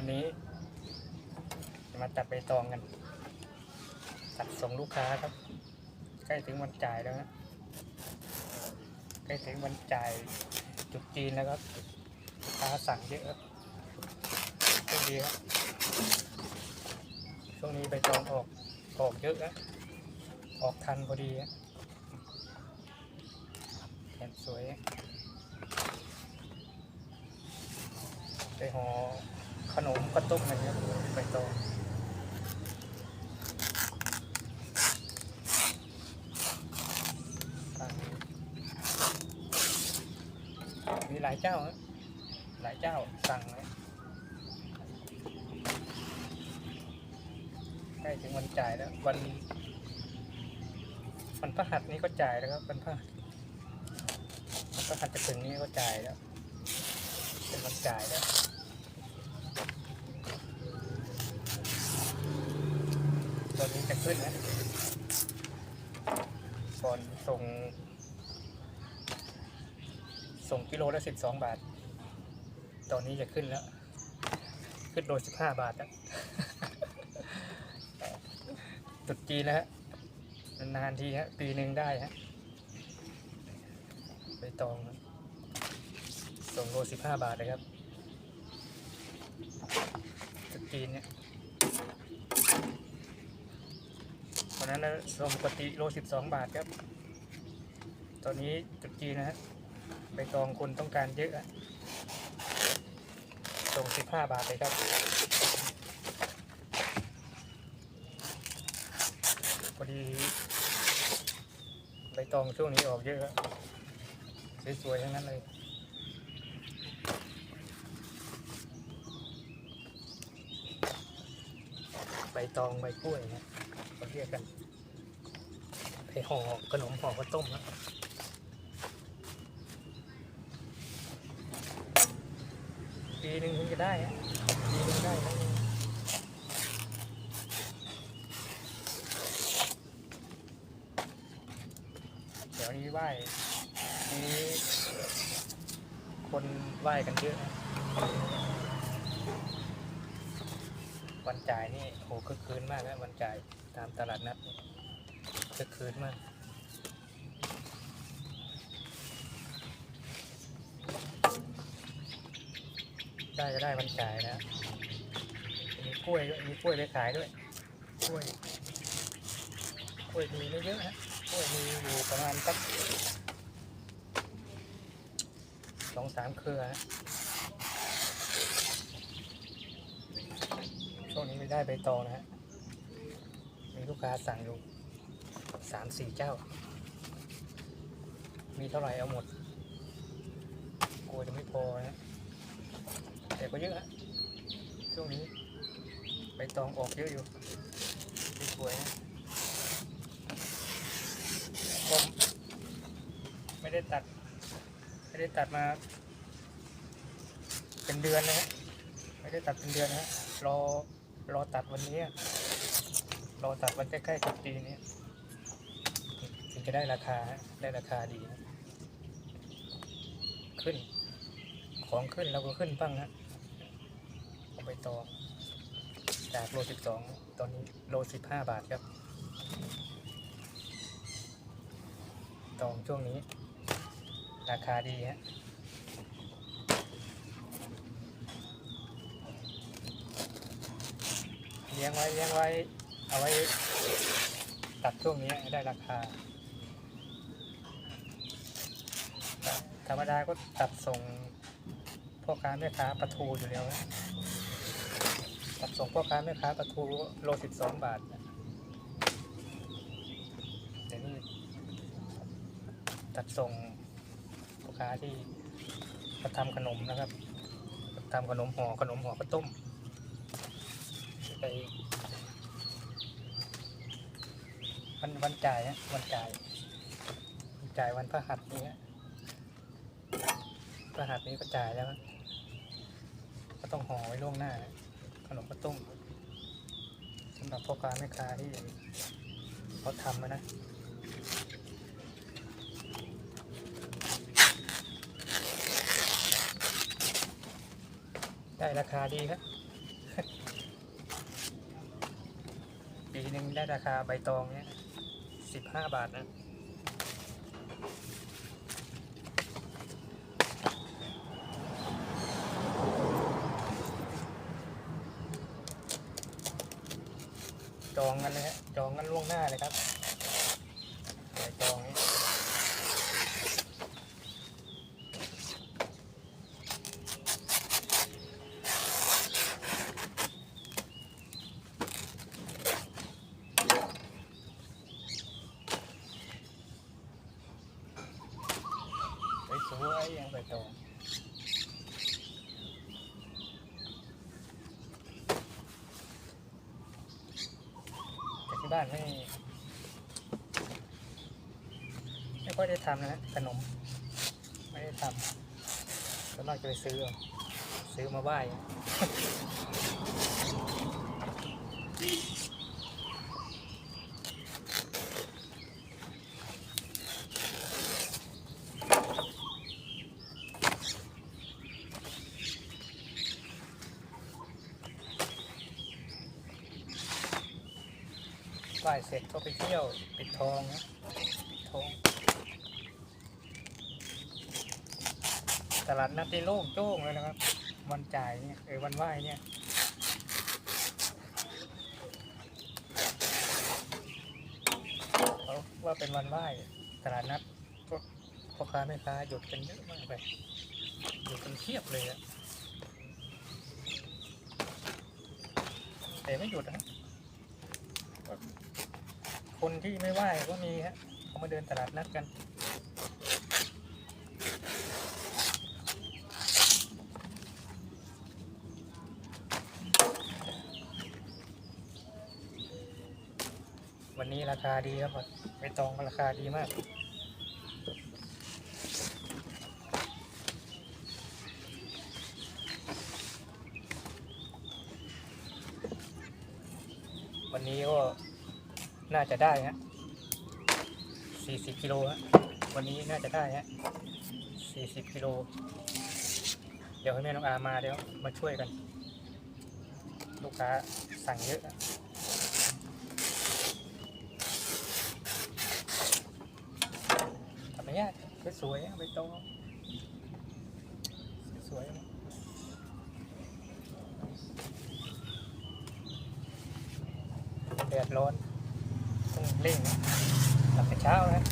วันนี้ จะมาตัดใบตองกันตัดส่งลูกค้าครับ ใกล้ถึงวันจ่ายแล้วนะใกล้ถึงวันจ่ายจุดจีนแล้วครับลูกค้าสั่งเยอะครับช่วงดีครับช่วงนี้ใบตองออกออกเยอะนะออกทันพอดีอะแขนสวยไปห่อ ขนมข้าวต้มอะไรเงี้ยใบตองมีหลายเจ้าฮะหลายเจ้าสั่งเลยใกล้ถึงวันจ่ายแล้ววันวันพฤหัสนี้ก็จ่ายแล้วครับวันพฤหัสวันพฤหัสจะถึงนี้ก็จ่ายแล้วเป็นวันจ่ายแล้ว ตัวนี้จะ ขึ้นนะก่อนส่ง ส่งกิโลละสิบสองบาท ตอนนี้จะขึ้นแล้ว ขึ้นโลสิบห้าบาทแล้วตุดจีนแล้วฮะนานทีฮะ ปีหนึ่งได้ฮะไปตอง ส่งโลสิบห้าบาทเลยครับตุดจีนเนี่ย นนั้นนะส่งปกติโลสิบสองบาทครับ ตอนนี้จุดจีนนะฮะใบตองคนต้องการเยอะอะส่งสิบห้าบาทเลยครับพอดีใบตองช่วงนี้ออกเยอะครับสวยๆทั้งนั้นเลยใบตองใบกล้วยนะเขาเรียกกัน ไปห่อขนมห่อข้าวต้มนะปีหนึ่งถึงจะได้อะปีหนึงได้ครั้งหนึ่งเดี๋ยวนี้ไหว้นี้คนไหว้กันเยอะนะวันจ่ายนี่โหคึกคืนมากนะวันจ่ายตามตลาดนัด นี่คึกคืนมากได้ก็ได้วันจ่ายนะมีกล้วยด้วยมีกล้วยไปขายด้วยกล้วยกล้วยมีไม่เยอะฮะกล้วยมีอยู่ประมาณสักสองสามเครือฮะช่วงนี้ไม่ได้ใบตองนะฮะมีลูกค้าสั่งอยู่ สามสี่เจ้า มีเท่าไหร่เอาหมด กลัวจะไม่พอนะ แต่ก็เยอะฮะช่วงนี้ใบตองออกเยอะอยู่สวยนะก็ไม่ได้ตัด ไม่ได้ตัดมา เป็นเดือนนะฮะไม่ได้ตัดเป็นเดือนนะฮะรอรอตัดวันนี้ รอตัดวันใกล้ๆจุดจีนนี้ จะได้ราคาได้ราคาดี ขึ้น ของขึ้นเราก็ขึ้นบ้างนะเอาไปตองจากโลสิบสองตอนนี้โลสิบห้าบาทครับตองช่วงนี้ ราคาดีฮะเลี้ยงไว้เลี้ยงไว้ เอาไว้ตัดช่วงนี้ให้ได้ราคา ธรรมดาก็ตัดส่งพ่อค้าแม่ค้าปลาทูอยู่แล้วนะตัดส่งพ่อค้าแม่ค้าปลาทูโลสิบสองบาทนะเดี๋ยวนี้ตัดส่งพ่อค้าที่เขาทำขนมนะครับทำขนมห่อขนมห่อข้าวต้มไปวันวันจ่ายฮะวันจ่าย จ่ายวันพฤหัสนี้ฮะ รหัสนี้ก็จ่ายแล้ว ก็ต้องห่อไว้ล่วงหน้า ขนมข้าวต้มสำหรับพ่อค้าแม่ค้าที่เขาทำนะได้ราคาดีครับ ปีหนึ่งได้ราคาใบตองเนี้ยสิบห้าบาทนะ จองกันเลยฮะจองกันล่วงหน้าเลยครับใบตองนี้สวยๆอย่างใบตอง แต่ ที่บ้านไม่ไม่ค่อยได้ทำนะฮะขนม ไม่ได้ทำส่วนมากจะไปซื้อ ซื้อมาไหว้ ไหว้เสร็จก็ไปเที่ยวปิดทองนะปิดทอง ตลาดนัดที่โล่งโจ้งเลยนะครับ วันจ่ายเนี่ยเออวันไหว้เนี่ยเขาว่าเป็นวันไหว้ตลาดนัดพวกพ่อค้าแม่ค้าหยุดกันเยอะมากเลยหยุดกันเทียบเลยอะแต่ไม่หยุดนะ คนที่ไม่ไหว้ก็มีฮะเขามาเดินตลาดนัดกัน วันนี้ราคาดีครับใบตองราคาดีมากวันนี้ก็ น่าจะได้ฮะ40กิโลฮะวันนี้น่าจะได้ฮะ40กิโล เดี๋ยวให้แม่น้องอามาเดี๋ยวมาช่วยกัน ลูกค้าสั่งเยอะทำไมยากสวยๆอะใบตสวยๆแดดร้อน เร่งหลับแต่เช้านะ